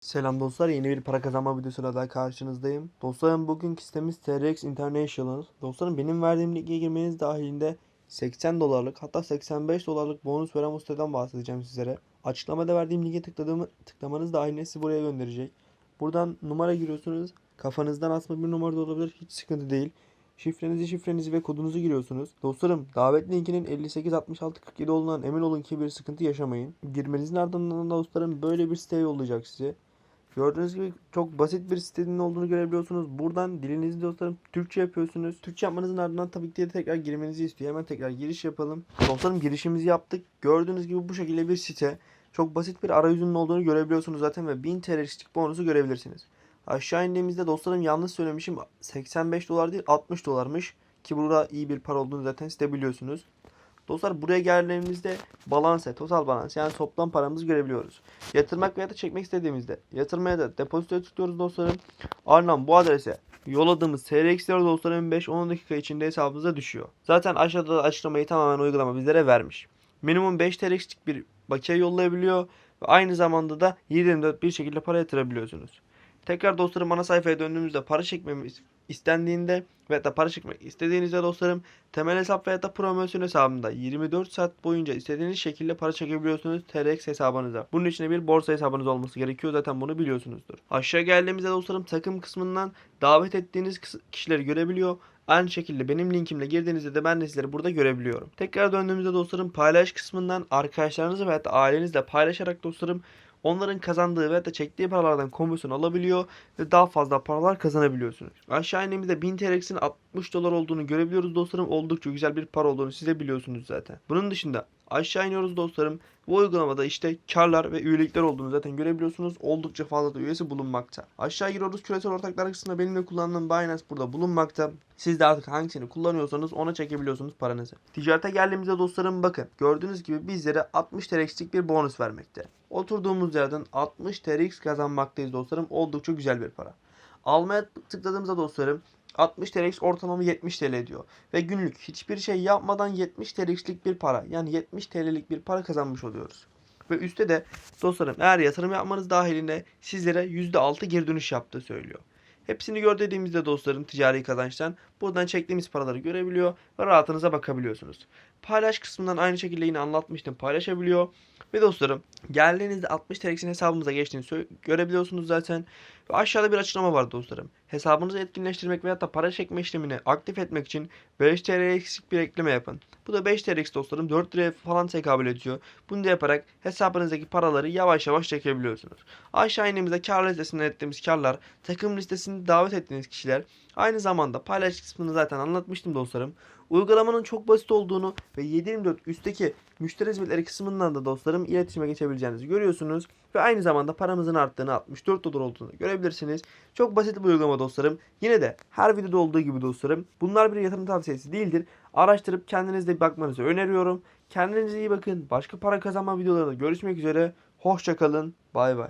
Selam dostlar, yeni bir para kazanma videosuyla daha karşınızdayım. Dostlarım bugünkü sitemiz TRX International. Dostlarım benim verdiğim linke girmeniz dahilinde 80 dolarlık hatta 85 dolarlık bonus veren bu siteden bahsedeceğim sizlere. Açıklamada verdiğim linke tıkladığımı, tıklamanız dahilinde sizi buraya gönderecek. Buradan numara giriyorsunuz. Kafanızdan asma bir numara da olabilir, hiç sıkıntı değil. Şifrenizi, şifrenizi ve kodunuzu giriyorsunuz. Dostlarım davet linkinin 586647 olduğundan emin olun ki bir sıkıntı yaşamayın. Girmenizin ardından da dostlarım böyle bir siteye yollayacak sizi. Gördüğünüz gibi çok basit bir sitenin olduğunu görebiliyorsunuz. Buradan dilinizi dostlarım Türkçe yapıyorsunuz. Türkçe yapmanızın ardından tabii ki de tekrar girmenizi istiyor. Hemen tekrar giriş yapalım. Dostlarım girişimizi yaptık. Gördüğünüz gibi bu şekilde bir site. Çok basit bir arayüzünün olduğunu görebiliyorsunuz zaten ve 1000 TL'lik bonusu görebilirsiniz. Aşağı indiğimizde dostlarım yanlış söylemişim. 85 dolar değil 60 dolarmış. Ki burada iyi bir para olduğunu zaten siz biliyorsunuz. Dostlar buraya geldiğimizde balanse, total balans yani toplam paramızı görebiliyoruz. Yatırmak veya da çekmek istediğimizde yatırmaya da depozitoya tıklıyoruz dostlarım. Ardından bu adrese yolladığımız TRX'ler dostlarım 5-10 dakika içinde hesabımıza düşüyor. Zaten aşağıda da açıklamayı tamamen uygulama bizlere vermiş. Minimum 5 TRX'lik bir bakiye yollayabiliyor ve aynı zamanda da 7/24 bir şekilde para yatırabiliyorsunuz. Tekrar dostlarım ana sayfaya döndüğümüzde para çekmemiz istendiğinde veya da para çekmek istediğinizde dostlarım temel hesap veya da promosyon hesabında 24 saat boyunca istediğiniz şekilde para çekebiliyorsunuz TRX hesabınıza. Bunun için bir borsa hesabınız olması gerekiyor zaten bunu biliyorsunuzdur. Aşağı geldiğimizde dostlarım takım kısmından davet ettiğiniz kişileri görebiliyor. Aynı şekilde benim linkimle girdiğinizde de ben de sizleri burada görebiliyorum. Tekrar döndüğümüzde dostlarım paylaş kısmından arkadaşlarınızla veya da ailenizle paylaşarak dostlarım onların kazandığı veya da çektiği paralardan komisyon alabiliyor ve daha fazla paralar kazanabiliyorsunuz. Aşağı indiğimizde 1000 TL'nin 60 dolar olduğunu görebiliyoruz dostlarım. Oldukça güzel bir para olduğunu siz de biliyorsunuz zaten. Bunun dışında aşağı iniyoruz dostlarım. Bu uygulamada işte karlar ve üyelikler olduğunu zaten görebiliyorsunuz. Oldukça fazla da üyesi bulunmakta. Aşağı giriyoruz küresel ortaklar kısmında benim de kullandığım Binance burada bulunmakta. Siz de artık hangisini kullanıyorsanız ona çekebiliyorsunuz paranızı. Ticarete geldiğimizde dostlarım bakın. Gördüğünüz gibi bizlere 60 TRX'lik bir bonus vermekte. Oturduğumuz yerden 60 TRX kazanmaktayız dostlarım. Oldukça güzel bir para. Almaya tıkladığımızda dostlarım 60 TRX ortalama 70 TL ediyor. Ve günlük hiçbir şey yapmadan 70 TRX'lik bir para yani 70 TL'lik bir para kazanmış oluyoruz. Ve üstte de dostlarım eğer yatırım yapmanız dahilinde sizlere %6 geri dönüş yaptığı söylüyor. Hepsini gör dediğimizde dostlarım ticari kazançtan buradan çektiğimiz paraları görebiliyor ve rahatınıza bakabiliyorsunuz. Paylaş kısmından aynı şekilde yine anlatmıştım paylaşabiliyor. Ve dostlarım geldiğinizde 60 TL'sin hesabımıza geçtiğini görebiliyorsunuz zaten. Ve aşağıda bir açıklama var dostlarım. Hesabınızı etkinleştirmek veya da para çekme işlemini aktif etmek için 5 TL eksik bir ekleme yapın. Bu da 5 TL dostlarım 4 liraya falan tekabül ediyor. Bunu da yaparak hesabınızdaki paraları yavaş yavaş çekebiliyorsunuz. Aşağı indiğimizde kar listesinden ettiğimiz karlar, takım listesinde davet ettiğiniz kişiler, aynı zamanda paylaş kısmını zaten anlatmıştım dostlarım. Uygulamanın çok basit olduğunu ve 7/24 üstteki müşteri hizmetleri kısmından da dostlarım iletişime geçebileceğinizi görüyorsunuz. Ve aynı zamanda paramızın arttığını 64 dolar olduğunu görebilirsiniz. Çok basit bir uygulama dostlarım. Yine de her videoda olduğu gibi dostlarım bunlar bir yatırım tavsiyesi değildir. Araştırıp kendiniz de bakmanızı öneriyorum. Kendinize iyi bakın. Başka para kazanma videolarında görüşmek üzere. Hoşçakalın. Bay bay.